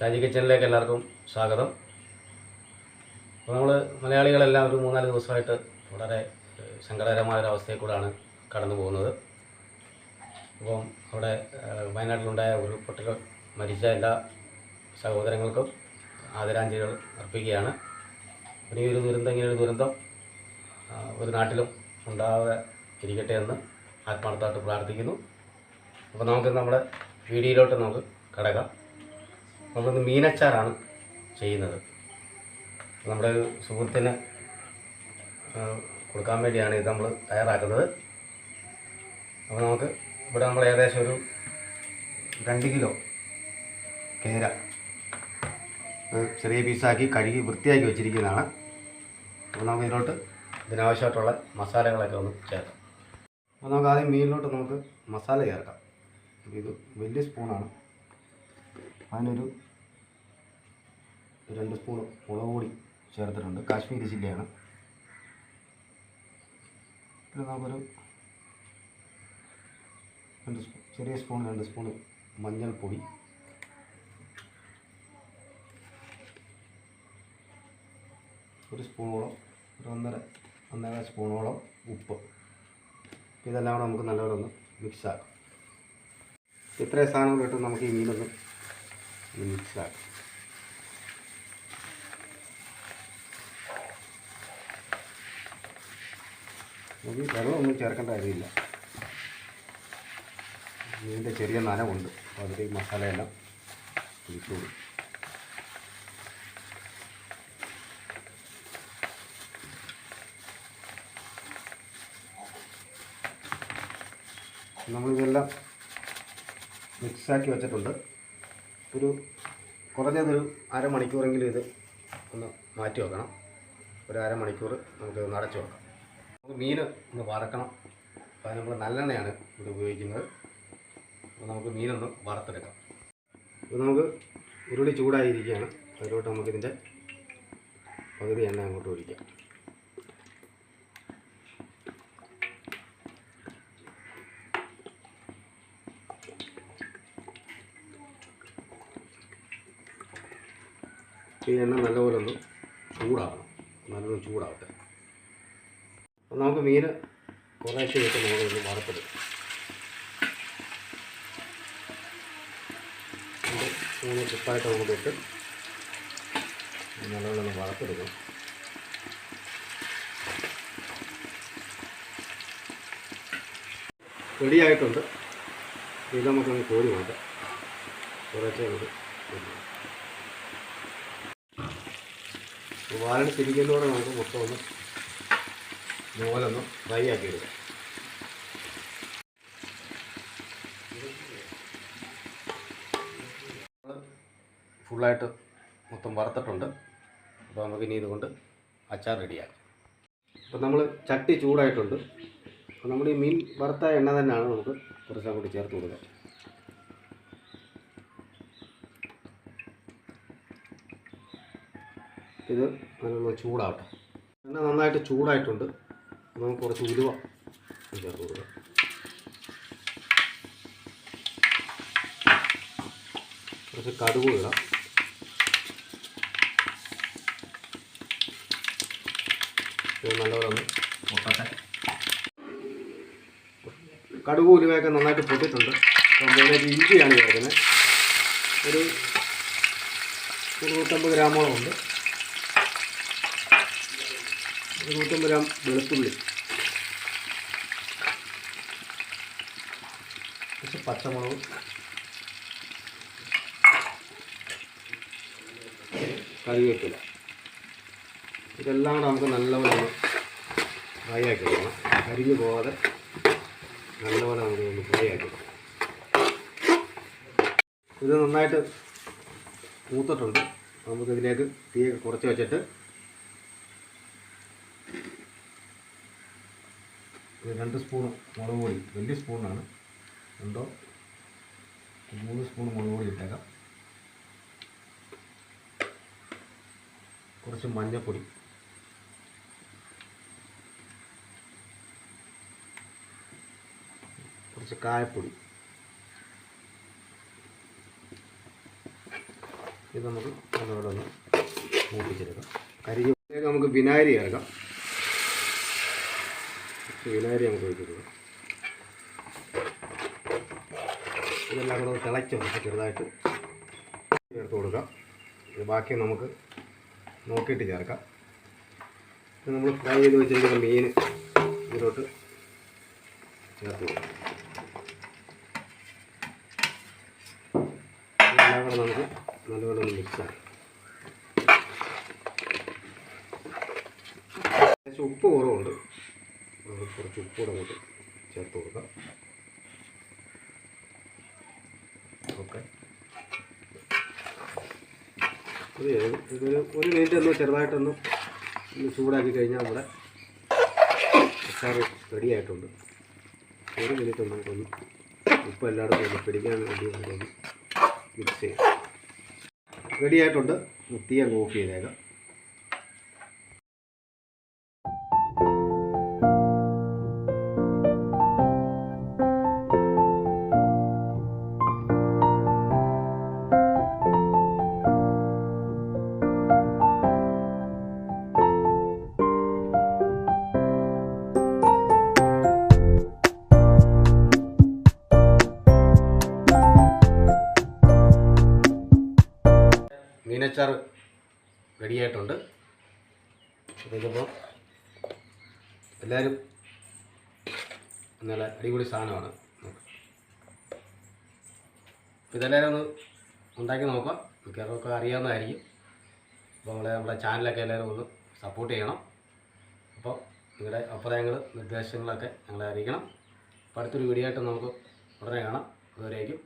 ഷാജി കിച്ചണിലേക്ക് എല്ലാവർക്കും സ്വാഗതം. അപ്പോൾ നമ്മൾ മലയാളികളെല്ലാം ഒരു മൂന്നാൽ ദിവസമായിട്ട് വളരെ സങ്കടകരമായ ഒരവസ്ഥയിൽ കൂടെയാണ് കടന്നു പോകുന്നത്. അപ്പം അവിടെ വയനാട്ടിലുണ്ടായ ഉരുൾപൊട്ടൽ മരിച്ച എല്ലാ സഹോദരങ്ങൾക്കും ആദരാഞ്ജലികൾ അർപ്പിക്കുകയാണ്. ഇനി ഒരു ദുരന്തം ഇങ്ങനെ ഒരു ദുരന്തം ഒരു നാട്ടിലും ഉണ്ടാകാതെ ഇരിക്കട്ടെ എന്ന് ആത്മാർത്ഥമായിട്ട് പ്രാർത്ഥിക്കുന്നു. അപ്പോൾ നമുക്ക് നമ്മുടെ വീഡിയോയിലോട്ട് നമുക്ക് കടക്കാം. നമ്മളിന്ന് മീനച്ചാറാണ് ചെയ്യുന്നത്. നമ്മുടെ സുഹൃത്തിന് കൊടുക്കാൻ വേണ്ടിയാണ് ഇത് നമ്മൾ തയ്യാറാക്കുന്നത്. അപ്പോൾ നമുക്ക് ഇവിടെ നമ്മൾ ഏകദേശം ഒരു രണ്ട് കിലോ കേര ചെറിയ പീസാക്കി കഴുകി വൃത്തിയാക്കി വെച്ചിരിക്കുന്നതാണ്. അപ്പോൾ നമുക്ക് ഇതിലോട്ട് ഇതിനാവശ്യമായിട്ടുള്ള മസാലകളൊക്കെ ഒന്ന് ചേർക്കാം. അപ്പോൾ നമുക്ക് ആദ്യം മീനിലോട്ട് നമുക്ക് മസാല ചേർക്കാം. ഇത് വലിയ സ്പൂണാണ് അതിനൊരു രണ്ട് സ്പൂൺ മുളക് ചേർത്തിട്ടുണ്ട്. കാശ്മീരി ചില്ലിയാണ്. പിന്നെ നമുക്കൊരു രണ്ട് സ്പൂൺ ചെറിയ സ്പൂൺ രണ്ട് സ്പൂൺ മഞ്ഞൾപ്പൊടി. ഒരു സ്പൂണോളം ഒരു ഒന്നര ഒന്നര സ്പൂണോളം ഉപ്പ്. ഇതെല്ലാം കൂടെ നമുക്ക് നല്ലപോലെ ഒന്ന് മിക്സ് ആക്കാം. ഇത്രയും സാധനങ്ങൾ ഇട്ട് നമുക്ക് ഈ മീനൊന്ന് മിക്സ് നമുക്ക് വെള്ളമൊന്നും ചേർക്കേണ്ട കാര്യമില്ല. മീനിന്റെ ചെറിയ നനവുണ്ട്. അപ്പോൾ അതിൽ ഈ മസാലയെല്ലാം പിടിച്ചോളൂ നമ്മളിതെല്ലാം മിക്സാക്കി വെച്ചിട്ടുണ്ട്. ഒരു കുറഞ്ഞതൊരു അരമണിക്കൂറെങ്കിലും ഇത് ഒന്ന് മാറ്റി വെക്കണം. ഒരു അരമണിക്കൂർ നമുക്കിത് നിറച്ച് വെക്കാം. മീൻ ഒന്ന് വറക്കണം. അപ്പോൾ നമ്മൾ നല്ലെണ്ണയാണ് ഇവിടെ ഉപയോഗിക്കുന്നത്. അപ്പോൾ നമുക്ക് മീനൊന്ന് വറുത്തെടുക്കാം. അപ്പോൾ നമുക്ക് ഉരുളി ചൂടായിരിക്കുകയാണ്. അതിലോട്ട് നമുക്കിതിന്റെ പകുതി എണ്ണ അങ്ങോട്ട് ഒഴിക്കാം. ഈ എണ്ണ നല്ലപോലെ ഒന്ന് ചൂടാവണം. നല്ലോണം ചൂടാവട്ടെ. അപ്പോൾ നമുക്ക് മീൻ കുറേശ്ശെ ഇട്ട് നമുക്കൊന്ന് രണ്ട് മൂന്ന് ട്രിപ്പായിട്ട് നമുക്ക് ഇട്ട് നല്ലവണ്ണം ഒന്ന് വറുത്തെടുക്കണം റെഡിയായിട്ടുണ്ട് ഇത് നമുക്കൊന്ന് കോരി മാറ്റാം കുറേശ്ശെ കൂടി തിരിക്കുന്നതോടെ നമുക്ക് മൊത്തം ഒന്ന് മോലൊന്ന് ഫ്രൈ ആക്കി എടുക്കാം. ഫുള്ളായിട്ട് മൊത്തം വറുത്തിട്ടുണ്ട്. അപ്പോൾ നമുക്ക് ഇനി ഇതുകൊണ്ട് അച്ചാർ റെഡിയാക്കാം. അപ്പോൾ നമ്മൾ ചട്ടി ചൂടായിട്ടുണ്ട്. അപ്പോൾ നമ്മൾ ഈ മീൻ വറുത്ത എണ്ണ തന്നെയാണ് നമുക്ക് കുറച്ച് കൂടി ചേർത്ത് കൊടുക്കുക ഇത് നല്ല ചൂടാവട്ടെ. എണ്ണ നന്നായിട്ട് ചൂടായിട്ടുണ്ട്. നമുക്ക് കുറച്ച് ഉലുവ ചേർത്ത് കൊടുക്കാം കുറച്ച് കടുക് ഇടാം. നല്ലപോലെ ഒന്ന് പൊട്ടട്ടെ. കടുക് ഉലുവയൊക്കെ നന്നായിട്ട് പൊട്ടിട്ടുണ്ട് അപ്പോൾ അതിലേക്ക് ഇഞ്ചിയാണ് ചേർക്കുന്നത്. ഒരു ഒരു നൂറ്റമ്പത് ഗ്രാമോളം ഉണ്ട്. ഒരു നൂറ്റമ്പത് ഗ്രാം വെളുത്തുള്ളി. കുറച്ച് പച്ചമുളക്. കറിവേപ്പില. ഇതെല്ലാം കൂടെ നമുക്ക് നല്ലപോലെ ഫ്രൈ ആക്കി എടുക്കണം കരിഞ്ഞു പോകാതെ നല്ലപോലെ നമുക്ക് ഒന്ന് ഫ്രൈ ആക്കി എടുക്കണം ഇത് നന്നായിട്ട് മൂത്തിട്ടുണ്ട്. നമുക്കിതിലേക്ക് തീയൊക്കെ കുറച്ച് വെച്ചിട്ട് രണ്ട് സ്പൂൺ മുളക് പൊടി വലിയ സ്പൂണാണ്. രണ്ടോ മൂന്ന് സ്പൂൺ മുളക് പൊടി ഇട്ടേക്കാം. കുറച്ച് മഞ്ഞൾപ്പൊടി കുറച്ച് കായപ്പൊടി. ഇത് നമുക്ക് നല്ലവണ്ണം മൂപ്പിച്ചെടുക്കാം. കരിഞ്ഞ് നമുക്ക് വിനാഗിരി കുറച്ച് വിനാഗിരി നമുക്ക് ഒഴിച്ചെടുക്കാം ഇതെല്ലാം കൂടെ ഒന്ന് തിളച്ച് നമുക്ക് ചെറുതായിട്ട് ചേർത്ത് കൊടുക്കാം. ഇത് ബാക്കി നമുക്ക് നോക്കിയിട്ട് ചേർക്കാം. ഇത് നമ്മൾ ഫ്രൈ ചെയ്ത് വെച്ചിരിക്കുന്ന മീൻ ഇതിലോട്ട് ചേർത്ത് കൊടുക്കാം. ഇതെല്ലാം കൂടെ നമുക്ക് നല്ലപോലെ ഒന്ന് മിക്സ് ആക്കാം. ലേശം ഉപ്പ് കുറവുണ്ട്. നമുക്ക് കുറച്ച് ഉപ്പൂടെ കൂട്ടി ചേർത്ത് കൊടുക്കാം. ഓക്കെ. ഇത് ഒരു മിനിറ്റ് ഒന്ന് ചെറുതായിട്ടൊന്ന് ഒന്ന് ചൂടാക്കി കഴിഞ്ഞാൽ നമ്മുടെ റെഡി ആയിട്ടുണ്ട്. ഒരു മിനിറ്റ് ഒന്ന് നമുക്കൊന്ന് ഉപ്പ് എല്ലായിടത്തും ഒന്ന് പിടിക്കാൻ വേണ്ടി നമുക്കൊന്ന് മിക്സ് ചെയ്യാം. റെഡി ആയിട്ടുണ്ട്. തീ അങ്ങ് ഓഫ് ചെയ്തേക്കാം. മീനച്ചാർ റെഡിയായിട്ടുണ്ട് അപ്പോൾ എല്ലാവരും നല്ല അടിപൊളി സാധനമാണ്. ഇതെല്ലാവരും ഒന്ന് ഉണ്ടാക്കി നോക്കാം മിക്കവാറുമൊക്കെ അറിയാവുന്നതായിരിക്കും. അപ്പോൾ നമ്മളെ നമ്മുടെ ചാനലൊക്കെ എല്ലാവരും ഒന്ന് സപ്പോർട്ട് ചെയ്യണം. അപ്പോൾ നിങ്ങളുടെ അഭിപ്രായങ്ങൾ നിർദ്ദേശങ്ങളൊക്കെ ഞങ്ങളെ അറിയിക്കണം. അപ്പോൾ അടുത്തൊരു വീഡിയോ ആയിട്ട് നമുക്ക് ഉടനെ കാണാം. അതുവരേക്കും